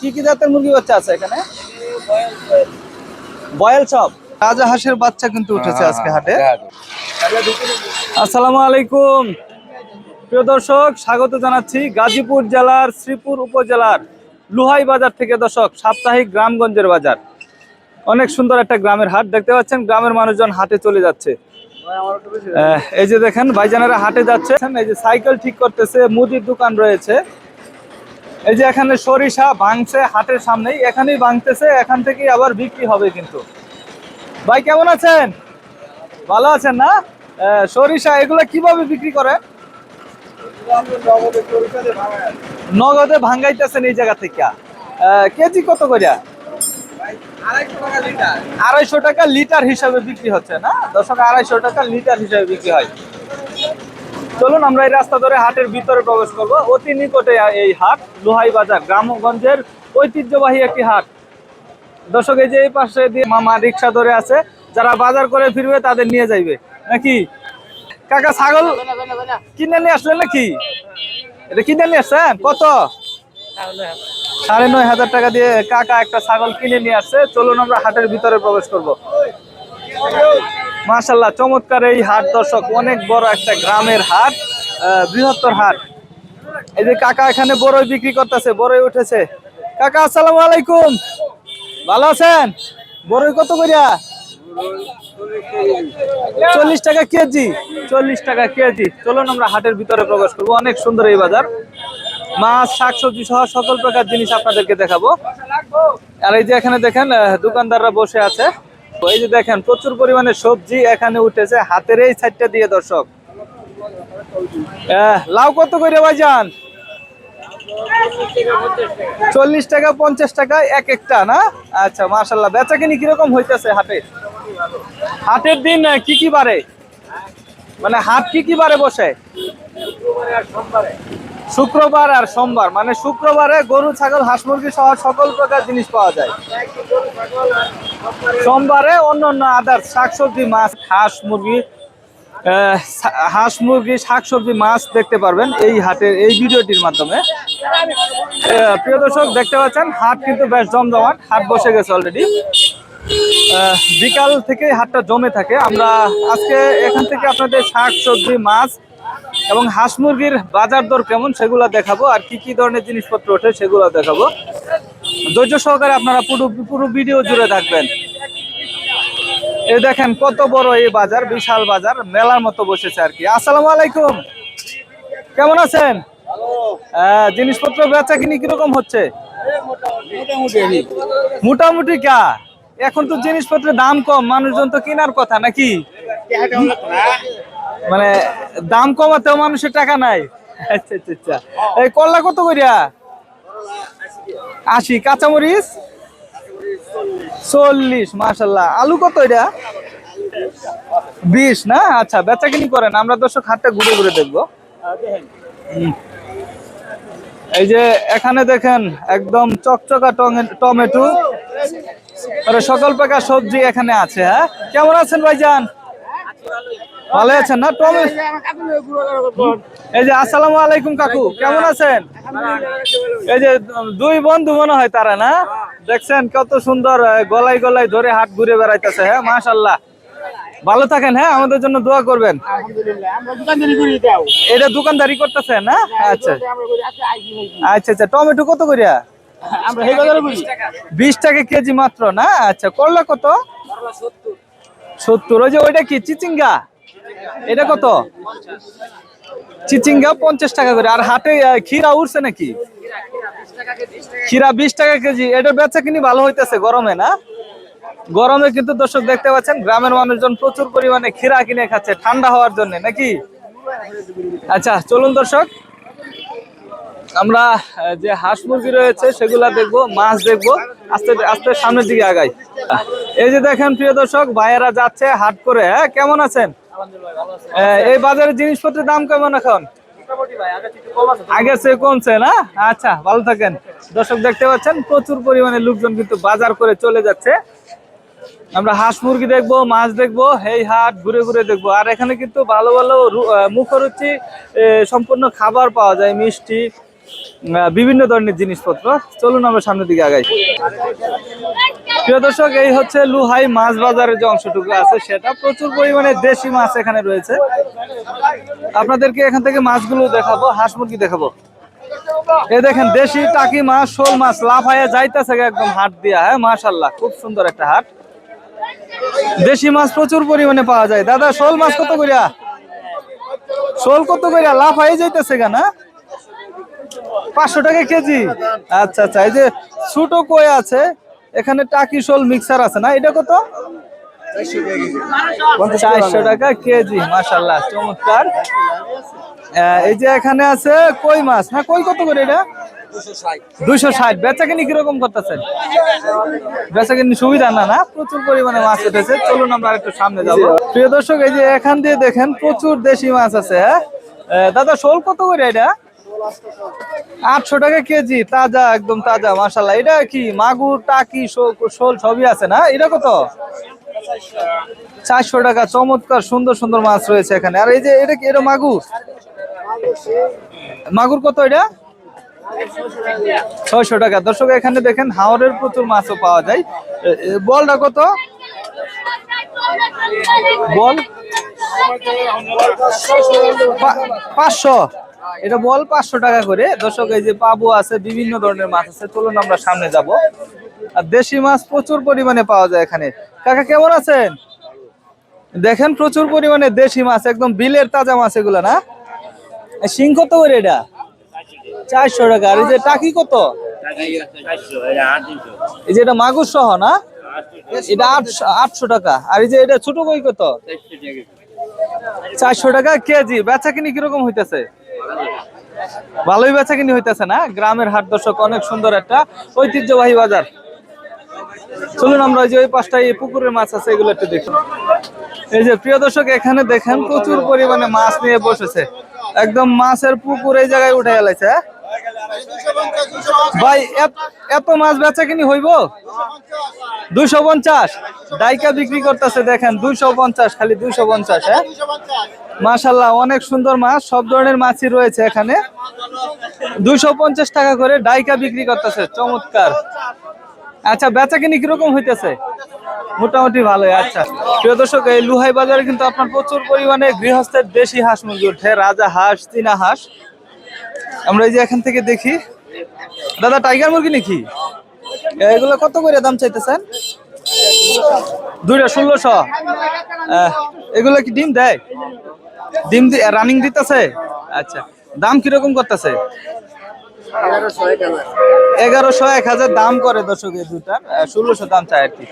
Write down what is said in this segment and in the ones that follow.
কি কি জাতের মুরগি বাচ্চা আছে এখানে? বয়েল সব রাজা হাঁসের বাচ্চা কিন্তু উঠেছে আজকে হাটে। আসসালামু আলাইকুম। প্রিয় দর্শক স্বাগত জানাচ্ছি গাজীপুর জেলার শ্রীপুর উপজেলার লুহাই বাজার থেকে। দর্শক সাপ্তাহিক গ্রামগঞ্জের বাজার। অনেক সুন্দর একটা গ্রামের হাট দেখতে পাচ্ছেন। গ্রামের মানুষজন হাটে চলে যাচ্ছে। এই যে দেখেন ভাইজানেরা হাটে যাচ্ছে এই যে সাইকেল ঠিক করতেছে মুদির দোকান রয়েছে। এই যে এখানে সরিষা ভাঙছে হাটের সামনেই, এখানেই ভাঙতেছে, এখান থেকেই আবার বিক্রি হবে কিন্তু। ভাই, কেমন আছেন? ভালো আছেন না? সরিষা, এগুলো কীভাবে বিক্রি করে নগদে ভাঙ্গাইতেছেন এই জায়গা থেকে। কেজি কত করে আড়াইশো টাকা লিটার। হিসাবে বিক্রি হচ্ছে না? দশক আড়াইশো টাকা লিটার হিসাবে বিক্রি হয়। চলুন আমরা এই রাস্তা ধরে হাটের ভিতরে প্রবেশ করব। অতি নিকটে এই হাট লোহাই বাজার গ্রামগঞ্জের ঐতিহ্যবাহী একটি হাট। দর্শক এই যে এই পাশে দিয়ে মামা রিক্সা ধরে আছে যারা বাজার করে ফিরবে তাদের নিয়ে যাইবে। নাকি? কাকা ছাগল কিনে নিয়ে আসলেন নাকি? এটা কিনে নিয়ে আসছেন? কত? সাড়ে নয় হাজার টাকা দিয়ে কাকা একটা ছাগল কিনে নিয়ে আসছে। চলুন আমরা হাটের ভিতরে প্রবেশ করব। মাশাল্লাহ চমৎকার এই হাট দর্শক, অনেক বড় একটা গ্রামের হাট বৃহত্তর হাট। এই যে কাকা এখানে বড়ই বিক্রি করতেছে, বড়ই উঠেছে। কাকা, আসসালামু আলাইকুম। ভালো আছেন? বড়ই কত করিয়া চল্লিশ টাকা কেজি, চল্লিশ টাকা কেজি। চলুন আমরা হাটের ভিতরে প্রবেশ করব, অনেক সুন্দর এই বাজার। মাছ, শাকসবজি সহ সকল প্রকার জিনিস আপনাদেরকে দেখাবো। আর এই যে এখানে দেখেন দোকানদাররা বসে আছে। এই যে দেখেন, প্রচুর পরিমাণে সবজি এখানে উঠেছে। হাতের এই সাইডটা দিয়ে দর্শক। লাউ কত করে ভাইজান? চল্লিশ টাকা, পঞ্চাশ টাকা, এক একটা, না? আচ্ছা মাশাল্লাহ বেচা কিনি কীরকম হইতেছে হাটে? হাটের দিন কি কি বারে মানে হাট কি কি বারে বসে? শুক্রবার আর সোমবার মানে শুক্রবারে গরু, ছাগল, হাঁস মুরগি সহ সকল প্রকার জিনিস পাওয়া যায়। সোমবারে অন্য অন্য আদার, শাকসবজি, মাছ, হাঁস মুরগি হাঁস মুরগি, শাকসবজি, মাছ দেখতে পারবেন এই হাটের, এই ভিডিওটির মাধ্যমে। প্রিয় দর্শক, দেখতে পাচ্ছেন, হাট কিন্তু বেশ জমজমাট, হাট বসে গেছে অলরেডি বিকাল থেকে হাটটা জমে থাকে। আমরা আজকে এখান থেকে আপনাদের শাক সবজি মাছ এবং হাঁস মুরগির বাজার দর কেমন সেগুলো দেখাবো আর কি কি ধরনের জিনিসপত্র ওঠে সেগুলো দেখাবো। ধৈর্য সহকারে আপনারা পুরো পুরো ভিডিও জুড়ে থাকবেন। এই দেখেন কত বড় এই বাজার বিশাল বাজার মেলার মতো বসেছে আর কি। আসসালামু আলাইকুম। কেমন আছেন? আহ, জিনিসপত্র বেচা কিনি কীরকম হচ্ছে? মোটামুটি কা। এখন তো জিনিসপত্রের দাম কম মানুষজন তো কেনার কথা নাকি? মানে দাম কমাতেও মানুষের টাকা নাই। আচ্ছা আচ্ছা আচ্ছা। এই করলা কত করিয়া আশি। কাঁচামরিচ? চল্লিশ মাসাল্লাহ আলু কত এটা? বিশ, না? আচ্ছা বেচা কিনি করেন। আমরা দর্শক হাটটা ঘুরে ঘুরে দেখব। এই যে এখানে দেখেন, একদম চকচকা টমেটো। সকল প্রকার সবজি এখানে আছে হ্যাঁ? কেমন আছেন ভাইজান? ভালো আছেন না? টমে এই যে, আসসালামু আলাইকুম কাকু, কেমন আছেন? এই যে, দুই বন্ধু মনে হয় তারা, না? দেখছেন কত সুন্দর গলায় গলায় ধরে হাট ঘুরে বেড়াইতেছে হ্যাঁ মাশাল্লাহ ভালো থাকেন হ্যাঁ আমাদের জন্য দোয়া করবেন। এটা দোকানদারি করতেছেন না? আচ্ছা। আচ্ছা আচ্ছা টমেটো কত করিয়া বিশ টাকা কেজি মাত্র, না? আচ্ছা করলা কত? সত্তর, ওই যে, ওইটা কি, চিচিঙ্গা? এটা কত? চিচিঙ্গা পঞ্চাশ টাকা করে। আর হাটে ক্ষীরা উঠছে নাকি? ক্ষীরা বিশ টাকা কেজি। এটা বেচা কিনি ভালো হইতেছে গরমে, না? গরমে কিন্তু দর্শক দেখতে পাচ্ছেন, গ্রামের মানুষজন প্রচুর পরিমাণে ক্ষীরা কিনে খাচ্ছে ঠান্ডা হওয়ার জন্য, নাকি? আচ্ছা চলুন দর্শক। আমরা যে হাঁস মুরগি রয়েছে, সেগুলা দেখব, মাছ দেখব। আস্তে আস্তে সামনের দিকে আগাই। এই যে দেখেন প্রিয় দর্শক, ভাইয়েরা যাচ্ছে হাট করে হ্যাঁ? কেমন আছেন? এই বাজারের জিনিসপত্রের দাম কেমন এখন? আগের চেয়ে কমছে না? আচ্ছা ভালো থাকেন। দর্শক দেখতে পাচ্ছেন প্রচুর পরিমাণে লোকজন কিন্তু বাজার করে চলে যাচ্ছে। আমরা হাঁস মুরগি দেখব মাছ দেখব এই হাট ঘুরে ঘুরে দেখব। আর এখানে কিন্তু ভালো ভালো মুখরুচি সম্পূর্ণ খাবার পাওয়া যায় মিষ্টি বিভিন্ন ধরনের জিনিসপত্র। চলুন আমরা সামনের দিকে আগাই। প্রিয় দর্শক, এই হচ্ছে লুহাই মাছ বাজারের যে অংশটুকু আছে, সেটা প্রচুর পরিমাণে দেশি মাছ এখানে রয়েছে। আপনাদেরকে এখান থেকে মাছগুলো দেখাবো, হাঁস মুরগি দেখাবো। এই দেখেন, দেশি টাকি মাছ, শোল মাছ লাফাইয়া যাইতেছে একদম হাট দিয়া। হ্যাঁ মাশাল্লাহ খুব সুন্দর একটা হাট। দেশি মাছ প্রচুর পরিমাণে পাওয়া যায়। দাদা, শোল মাছ কত করিয়া শোল কত করিয়া লাফাই যাইতেছে কেন হ্যাঁ? পাঁচশো টাকা কেজি? আচ্ছা আচ্ছা এই যে ছোট কই আছে, এখানে টাকি শোল মিক্সার আছে না? এটা কত? চারশো টাকা কেজি মাশাল্লাহ চমৎকার। এই যে এখানে আছে কই মাছ? হ্যাঁ কই কত করে এটা? দুইশো ষাট। বেচা কিনি কীরকম করতেছেন? বেচা কিনি সুবিধা না না? প্রচুর পরিমাণে মাছ উঠেছে। চলুন আমরা একটু সামনে যাব। প্রিয় দর্শক, এই যে এখান দিয়ে দেখেন, প্রচুর দেশি মাছ আছে হ্যাঁ? দাদা, শোল কত করে এটা? আটশো টাকা কেজি, তাজা, একদম তাজা মাশাল্লাহ এটা কি, মাগুর, টাকি শোল সবই আছে না? এটা কত? চারশো টাকা, চমৎকার, সুন্দর সুন্দর মাছ রয়েছে এখানে। আর এই যে, এটা কি, এটা মাগুর? মাগুর কত এটা? ছয়শো টাকা। দর্শক, এখানে দেখেন হাওড়ের প্রচুর মাছও পাওয়া যায়। বলটা কত? বল? পাঁচশো। এটা বল পাঁচশো টাকা করে। দর্শক, এই যে পাবো আছে, বিভিন্ন ধরনের মাছ আছে, চলুন আমরা সামনে যাব। আর দেশি মাছ প্রচুর পরিমাণে পাওয়া যায় এখানে। কাকা, কেমন আছেন? দেখেন প্রচুর পরিমাণে দেশি মাছ, একদম বিলের তাজা মাছ এগুলো, না? শিং কত করে এটা? চারশো টাকা। আর এই যে টাকি কত? এই যে এটা মাগুর সহ, না? এটা আটশো আটশো টাকা। আর এই যে এটা ছোট কই কত? চারশো টাকা কেজি। বেচা কিনি কীরকম হইতেছে? ভালোই বেচা কিনি হইতেছে না? গ্রামের হাট দর্শক, অনেক সুন্দর একটা ঐতিহ্যবাহী বাজার। চলুন আমরা ওই যে ওই পাশটায় পুকুরের মাছ আছে, এগুলো একটু দেখুন এই যে, প্রিয় দর্শক, এখানে দেখেন প্রচুর পরিমাণে মাছ নিয়ে বসেছে। একদম মাছের পুকুর এই জায়গায় উঠে গেলেছে হ্যাঁ? ভাই, এত- মাছ বেচা কিনি হইব? দুইশো পঞ্চাশ। ডাইকা বিক্রি করতেছে, দেখেন, দুইশো পঞ্চাশ, খালি দুইশো পঞ্চাশ হ্যাঁ? মাশাল্লাহ, অনেক সুন্দর মাছ, সব ধরনের মাছই রয়েছে এখানে। দুইশো পঞ্চাশ টাকা করে ডাইকা বিক্রি করতেছে, চমৎকার। আচ্ছা বেচা কিনি কীরকম হইতেছে? মোটামুটি ভালোই আচ্ছা। প্রিয় দর্শক, এই লুহাই বাজারে কিন্তু আপনার প্রচুর পরিমাণে গৃহস্থের দেশি হাঁস মুরগি উঠে রাজা হাঁস, চীনা হাঁস। আমরা এই যে এখান থেকে দেখি। দাদা টাইগার মুরগি নাকি? এগুলো কত করে দাম চাইতেছেন? দুইটা ষোলোশো। এগুলো কি ডিম দেয়? ডিম রানিং দিতেছে? আচ্ছা দাম কীরকম করতেছে? এগারোশো, এক হাজার দাম করে দর্শক এই দুটার ষোলোশো দাম চাই আর কি।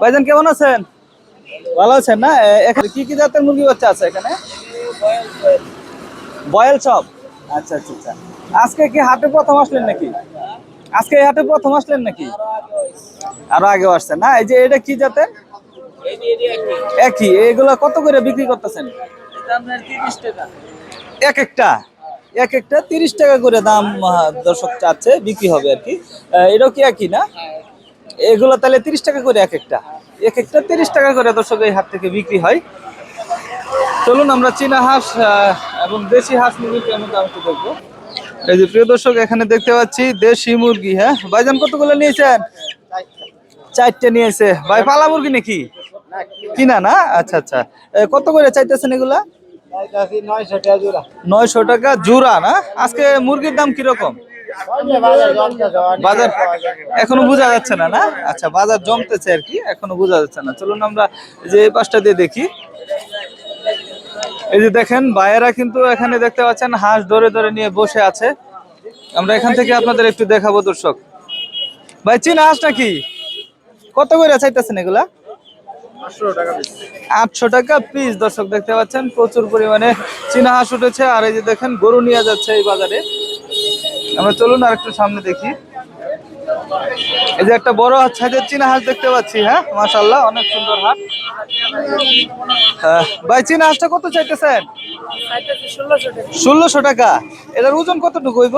ভাইজান, কেমন আছেন? ভালো আছেন না? এখানে কি কি জাতের মুরগি বাচ্চা আছে এখানে? বয়েল সব আচ্ছা আচ্ছা আচ্ছা। আজকে কি হাটে প্রথম আসলেন নাকি? আজকে এই হাটে প্রথম আসলেন নাকি? আরও আগে আসছেন। না, এই যে এটা কি জাতের একই। এগুলো কত করে বিক্রি করতেছেন? এক একটা। এক একটা তিরিশ টাকা করে দাম দর্শক চাচ্ছে, বিক্রি হবে আর কি। এটাও কি একই না? এগুলো তাহলে তিরিশ টাকা করে এক একটা। এক একটা তিরিশ টাকা করে দর্শক এই হাট থেকে বিক্রি হয়। চলুন আমরা চীনা হাঁস এবং দেশি হাঁস মুরগি কেমন দাম একটু দেখব। এই যে প্রিয় দর্শক, এখানে দেখতে পাচ্ছি দেশি মুরগি হ্যাঁ? ভাইজান, কতগুলো নিয়েছেন? চারটে নিয়েছে। ভাই, পালা মুরগি নাকি? কিনা না? আচ্ছা আচ্ছা। কত করে চাইতেছেন এগুলা? নয়শো টাকা জোড়া, না? আজকে মুরগির দাম কীরকম? বাজার এখনও বোঝা যাচ্ছে না না? আচ্ছা বাজার জমতেছে আর কি, এখনও বোঝা যাচ্ছে না। চলুন আমরা যে এই পাশটা দিয়ে দেখি। এই যে দেখেন, ভাইয়েরা কিন্তু এখানে দেখতে পাচ্ছেন, হাঁস ধরে ধরে নিয়ে বসে আছে। আমরা এখান থেকে আপনাদের একটু দেখাবো, দর্শক। ভাই, চীনা হাঁস নাকি? কত করে চাইতেছেন এগুলা? আটশো টাকা পিস দর্শক, দেখতে পাচ্ছেন, প্রচুর পরিমাণে চীনা হাঁস উঠেছে। আর এই যে দেখেন, গরু নিয়ে যাচ্ছে এই বাজারে। আমরা চলুন আর একটু সামনে দেখি। এই যে একটা বড় সাইজের চীনা হাঁস দেখতে পাচ্ছি হ্যাঁ? মাশাল্লাহ অনেক সুন্দর হাট আহ, ভাই চীনা হাঁসটা কত চাইতেছেন? ষোলোশো টাকা। এটার ওজন কতটুকু হইব?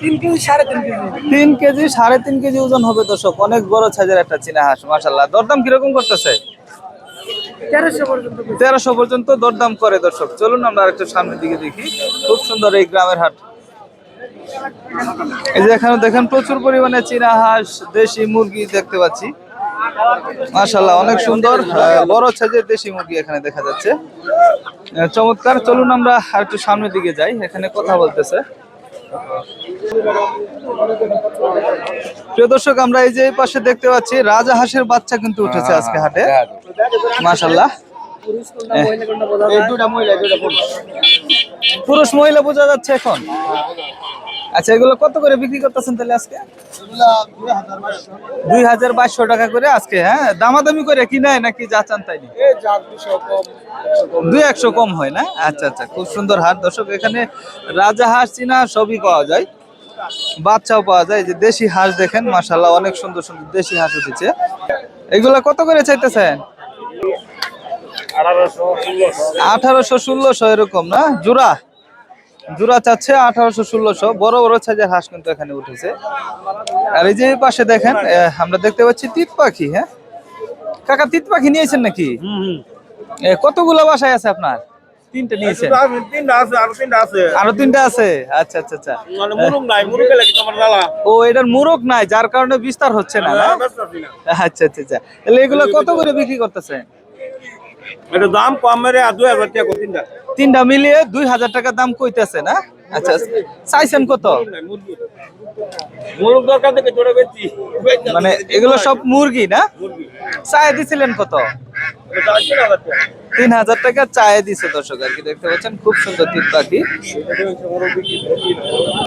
তিন কেজি সাড়ে তিন কেজি। ওজন হবে দর্শক। অনেক বড় সাইজের একটা চীনা হাঁস মাশাল্লাহ দরদাম কীরকম করতেছে? তেরোশো পর্যন্ত দরদাম করে দর্শক। চলুন আমরা আরেকটু সামনের দিকে দেখি। খুব সুন্দর এই গ্রামের হাট। এই যে এখানে দেখেন প্রচুর পরিমাণে চীনা হাঁস দেশি মুরগি দেখতে পাচ্ছি। মাশাল্লাহ অনেক সুন্দর আহ, বড় সাইজের দেশি মুরগি এখানে দেখা যাচ্ছে। চমৎকার চলুন আমরা আর একটু সামনের দিকে যাই এখানে কথা বলতেছে। প্রিয় দর্শক আমরা এই যে এই পাশে দেখতে পাচ্ছি রাজা হাঁসের বাচ্চা কিন্তু উঠেছে আজকে হাটে। মাশাল্লাহ পুরুষ। মহিলা বোঝা যাচ্ছে এখন? আচ্ছা এগুলো কত করে বিক্রি করতেছেন তাহলে আজকে? দুই হাজার বাইশশো টাকা করে আজকে হ্যাঁ? দামাদামি করে কি নেয় নাকি যা চান তাই নি? দুই একশো কম হয় না? আচ্ছা আচ্ছা খুব সুন্দর হাট। দর্শক এখানে রাজা হাঁস চীনা সবই পাওয়া যায়। বাচ্চাও পাওয়া যায়। যে দেশি হাঁস দেখেন মাশাল্লাহ অনেক সুন্দর সুন্দর দেশি হাঁস উঠেছে। এগুলা কত করে চাইতেছেন? আঠারোশো ষোলোশো এরকম না? জোড়া? জোড়া চাচ্ছে আঠারোশো ষোলোশো। বড় বড় সাইজের হাঁস কিন্তু এখানে উঠেছে। আর এই যে পাশে দেখেন আহ, আমরা দেখতে পাচ্ছি তিত পাখি হ্যাঁ? কাকা তিত পাখি নিয়েছেন নাকি? এ, কতগুলো বাসায় আছে আপনার? তিনটে নিয়েছেন। আরও তিনটা আছে। আরও তিনটা আছে? আচ্ছা আচ্ছা আচ্ছা। মানে ও এটার মুরগ নাই যার কারণে বিস্তার হচ্ছে না না? আচ্ছা আচ্ছা আচ্ছা। তাহলে এগুলো কত করে বিক্রি করতেছেন? এটা দাম কম মেরে আর দুই হাজার টাকা তিনটা। তিনটা মিলিয়ে দুই হাজার টাকা দাম কইতেছে না? আচ্ছা চাইছেন কত? মানে এগুলো সব মুরগি না? চায় দিছিলেন কত? তিন হাজার টাকা চায় দিছে দর্শক আর কি দেখতে পাচ্ছেন খুব সুন্দর তিন পাখি